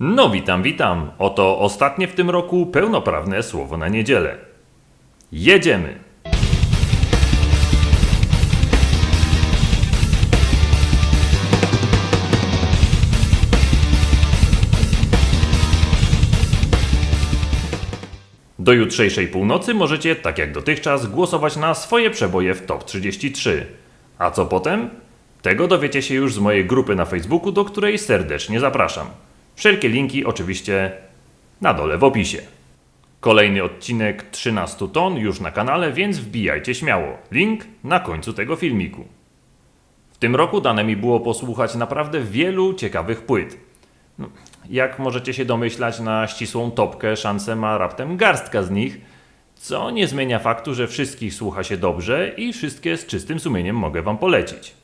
No witam, witam. Oto ostatnie w tym roku pełnoprawne słowo na niedzielę. Jedziemy! Do jutrzejszej północy możecie, tak jak dotychczas, głosować na swoje przeboje w Top 33. A co potem? Tego dowiecie się już z mojej grupy na Facebooku, do której serdecznie zapraszam. Wszelkie linki oczywiście na dole w opisie. Kolejny odcinek 13 ton już na kanale, więc wbijajcie śmiało. Link na końcu tego filmiku. W tym roku dane mi było posłuchać naprawdę wielu ciekawych płyt. No, jak możecie się domyślać, na ścisłą topkę szansę ma raptem garstka z nich, co nie zmienia faktu, że wszystkich słucha się dobrze i wszystkie z czystym sumieniem mogę Wam polecić.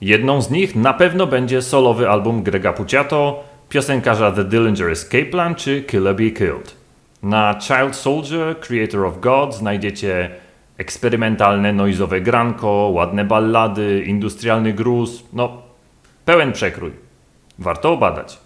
Jedną z nich na pewno będzie solowy album Grega Puciato, piosenkarza The Dillinger Escape Plan czy Killer Be Killed. Na Child Soldier, Creator of God znajdziecie eksperymentalne noizowe granko, ładne ballady, industrialny gruz, no pełen przekrój. Warto obadać.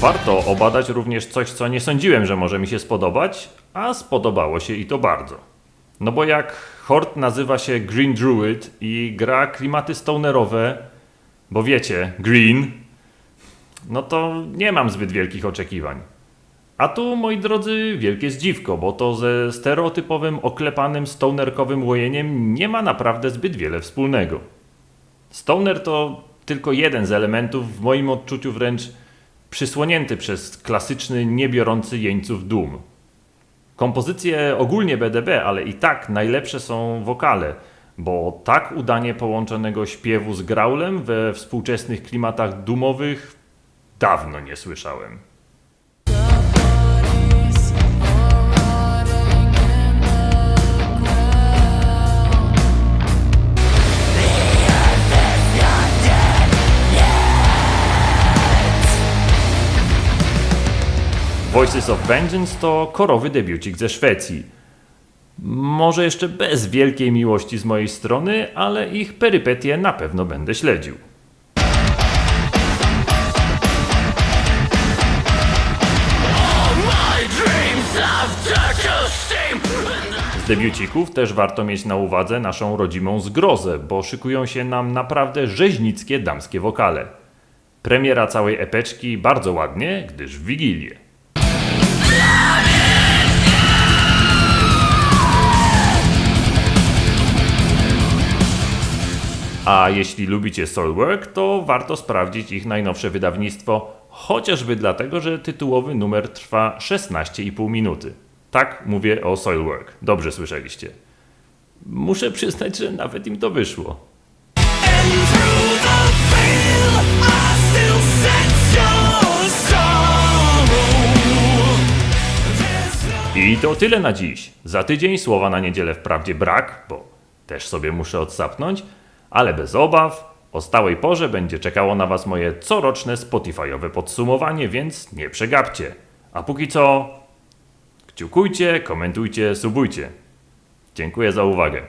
Warto obadać również coś, co nie sądziłem, że może mi się spodobać, a spodobało się i to bardzo. No bo jak Hort nazywa się Green Druid i gra klimaty stonerowe, bo wiecie, green, no to nie mam zbyt wielkich oczekiwań. A tu, moi drodzy, wielkie zdziwko, bo to ze stereotypowym, oklepanym, stonerkowym łojeniem nie ma naprawdę zbyt wiele wspólnego. Stoner to tylko jeden z elementów, w moim odczuciu wręcz przysłonięty przez klasyczny, niebiorący jeńców dum. Kompozycje ogólnie BDB, ale i tak najlepsze są wokale, bo tak udanie połączonego śpiewu z graulem we współczesnych klimatach dumowych dawno nie słyszałem. Voices of Vengeance to korowy debiucik ze Szwecji. Może jeszcze bez wielkiej miłości z mojej strony, ale ich perypetie na pewno będę śledził. Z debiucików też warto mieć na uwadze naszą rodzimą zgrozę, bo szykują się nam naprawdę rzeźnickie damskie wokale. Premiera całej epeczki bardzo ładnie, gdyż w Wigilię. A jeśli lubicie Soilwork, to warto sprawdzić ich najnowsze wydawnictwo, chociażby dlatego, że tytułowy numer trwa 16,5 minuty. Tak mówię o Soilwork. Dobrze słyszeliście. Muszę przyznać, że nawet im to wyszło. I to tyle na dziś. Za tydzień słowa na niedzielę wprawdzie brak, bo też sobie muszę odsapnąć, ale bez obaw. O stałej porze będzie czekało na Was moje coroczne Spotify'owe podsumowanie, więc nie przegapcie. A póki co, kciukujcie, komentujcie, subujcie. Dziękuję za uwagę.